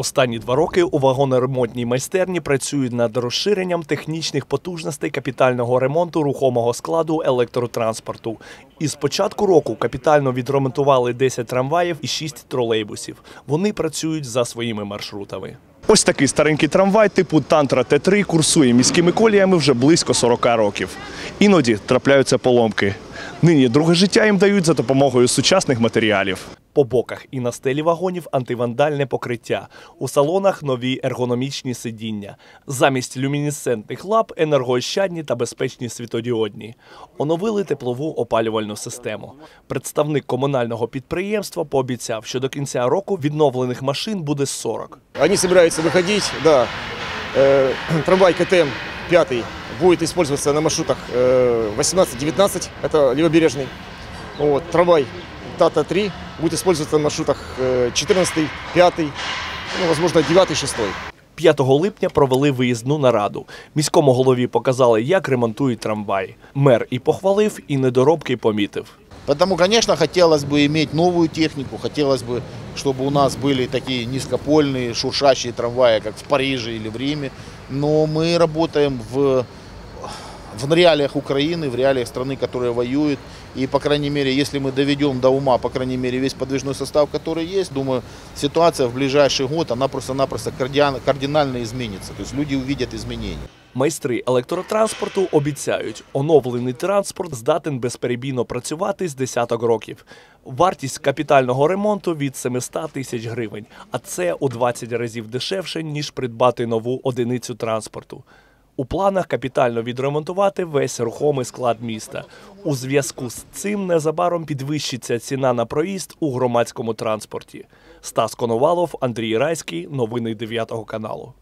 Останні два роки у вагоноремонтній майстерні працюють над розширенням технічних потужностей капітального ремонту рухомого складу електротранспорту. І з початку року капітально відремонтували 10 трамваїв і 6 тролейбусів. Вони працюють за своїми маршрутами. Ось такий старенький трамвай типу Тантра Т3 курсує міськими коліями вже близько 40 років. Іноді трапляються поломки. Нині друге життя їм дають за допомогою сучасних матеріалів. По боках і на стелі вагонів антивандальне покриття. У салонах нові ергономічні сидіння. Замість люмінесцентних лап енергоощадні та безпечні світодіодні. Оновили теплову опалювальну систему. Представник комунального підприємства пообіцяв, що до кінця року відновлених машин буде 40. Они собираются выходить, да. Э, Трамвай КТМ 5 будет использоваться на маршрутах э, 18-19, это левобережный. Вот, трамвай Тата-3 будет использоваться на маршрутах э, 14, 5, ну, возможно, 9, 6. 5 липня провели виїзну нараду. Міському голові показали, як ремонтують трамваї. Мер і похвалив, і недоробки помітив. Поэтому, конечно, хотелось бы иметь новую технику, хотелось бы, чтобы у нас были такие низкопольные, шуршащие трамваи, как в Париже или в Риме. Но мы работаем в, в реалиях Украины, в реалиях страны, которая воюет. И, по крайней мере, если мы доведем до ума, по крайней мере, весь подвижной состав, который есть, думаю, ситуация в ближайший год, она просто-напросто кардиан- кардинально изменится. То есть люди увидят изменения. Майстри електротранспорту обіцяють, оновлений транспорт здатен безперебійно працювати з десяток років. Вартість капітального ремонту від 700 тисяч гривень, а це у 20 разів дешевше, ніж придбати нову одиницю транспорту. У планах капітально відремонтувати весь рухомий склад міста. У зв'язку з цим незабаром підвищиться ціна на проїзд у громадському транспорті. Стас Коновалов, Андрій Райський. Новини 9 каналу.